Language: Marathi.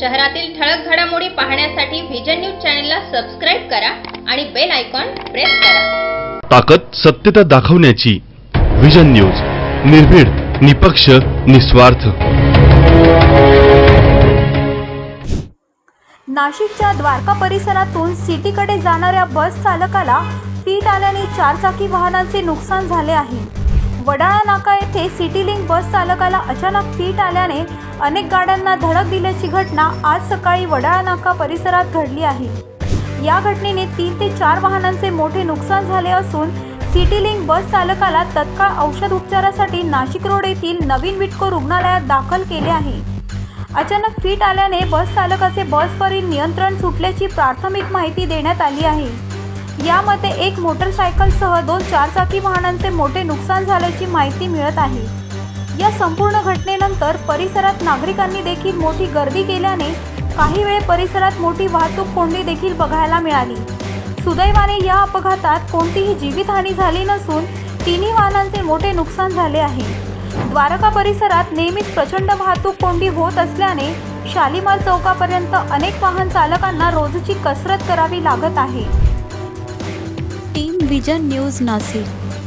शहरातील ठळक घडामोडी पाहण्यासाठी व्हिजन न्यूज चॅनलला सबस्क्राईब करा आणि बेल आयकॉन प्रेस करा. ताकद सत्यता दाखवण्याची विजन न्यूज निर्भीड निपक्ष निस्वार्थ. नाशिकच्या द्वारका परिसरातून सिटीकडे जाणाऱ्या बस चालकाला फीट आल्याने चारचाकी वाहनांचे नुकसान झाले आहे. वडाळा नाका येथे सिटी लिंक बस चालकाला अचानक फीट आल्याने अनेक गाड्यांना धडक दिल्याची घटना आज सकाळी वडाळा नाका परिसरात घडली आहे. या घटनेने तीन ते चार वाहनांचे मोठे नुकसान झाले असून सिटी लिंक बस चालकाला तत्काळ औषध उपचारासाठी नाशिक रोड येथील नवीन विटको रुग्णालयात दाखल केले आहे. अचानक फीट आल्याने बस चालकाचे बसवरील नियंत्रण सुटल्याची प्राथमिक माहिती देण्यात आली आहे. यामध्ये एक मोटरसायकलसह दोन चारचाकी वाहनांचे मोठे नुकसान झाल्याची माहिती मिळत आहे. या संपूर्ण घटनेनंतर परिसरात नागरिकांनी देखील मोठी गर्दी केल्याने काही वेळ परिसरात मोठी वाहतूक कोंडी देखील बघायला मिळाली. सुदैवाने या अपघातात कोणतीही जीवितहानी झाली नसून तिन्ही वाहनांचे मोठे नुकसान झाले आहे. द्वारका परिसरात नेहमीच प्रचंड वाहतूक कोंडी होत असल्याने शालिमार चौकापर्यंत अनेक वाहन चालकांना रोजची कसरत करावी लागत आहे. Television news Nashik.